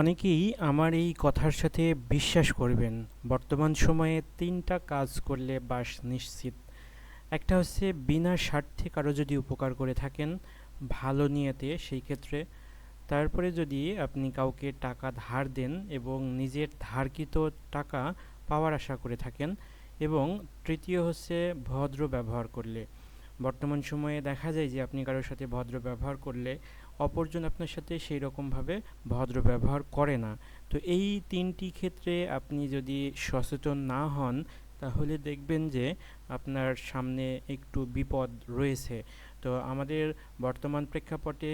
অনেকেই আমার এই কথার সাথে বিশ্বাস করবেন। বর্তমান সময়ে তিনটা কাজ করলে বাস নিশ্চিত। একটা হচ্ছে বিনা স্বার্থে কারও যদি উপকার করে থাকেন, ভালো নিয়েতে সেই ক্ষেত্রে। তারপরে যদি আপনি কাউকে টাকা ধার দেন এবং নিজের ধারকৃত টাকা পাওয়ার আশা করে থাকেন এবং তৃতীয় হচ্ছে ভদ্র ব্যবহার করলে। বর্তমান সময়ে দেখা যায় যে আপনি কারোর সাথে ভদ্র ব্যবহার করলে অপরজন আপনার সাথে সেই রকমভাবে ভদ্র ব্যবহার করে না। তো এই তিনটি ক্ষেত্রে আপনি যদি সচেতন না হন তাহলে দেখবেন যে আপনার সামনে একটু বিপদ রয়েছে। তো আমাদের বর্তমান প্রেক্ষাপটে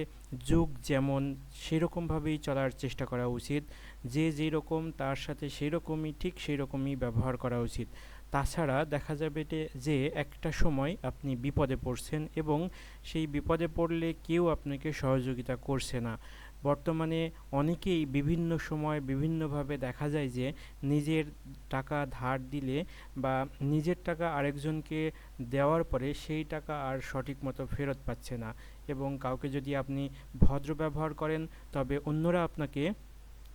যুগ যেমন সেরকমভাবেই চলার চেষ্টা করা উচিত, যে যেই রকম তার সাথে সেই রকমই ঠিক সেই রকমই ব্যবহার করা উচিত। তাছাড়া দেখা যাবে যে একটা সময় আপনি বিপদে পড়ছেন এবং সেই বিপদে পড়লে কেউ আপনাকে সহযোগিতা করছে না। বর্তমানে অনেকেই বিভিন্ন সময় বিভিন্নভাবে দেখা যায় যে নিজের টাকা ধার দিলে বা নিজের টাকা আরেকজনকে দেওয়ার পরে সেই টাকা আর সঠিক মতো ফেরত পাচ্ছে না। এবং কাউকে যদি আপনি ভদ্র ব্যবহার করেন, তবে অন্যরা আপনাকে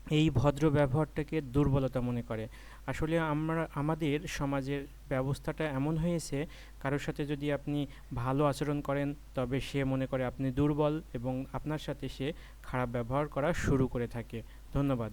এই ভদ্র ব্যবহারটাকে দুর্বলতা মনে করে। আসলে আমরা, আমাদের সমাজের ব্যবস্থাটা এমন হয়েছে, কারোর সাথে যদি আপনি ভালো আচরণ করেন, তবে সে মনে করে আপনি দুর্বল এবং আপনার সাথে সে খারাপ ব্যবহার করা শুরু করে থাকে। ধন্যবাদ।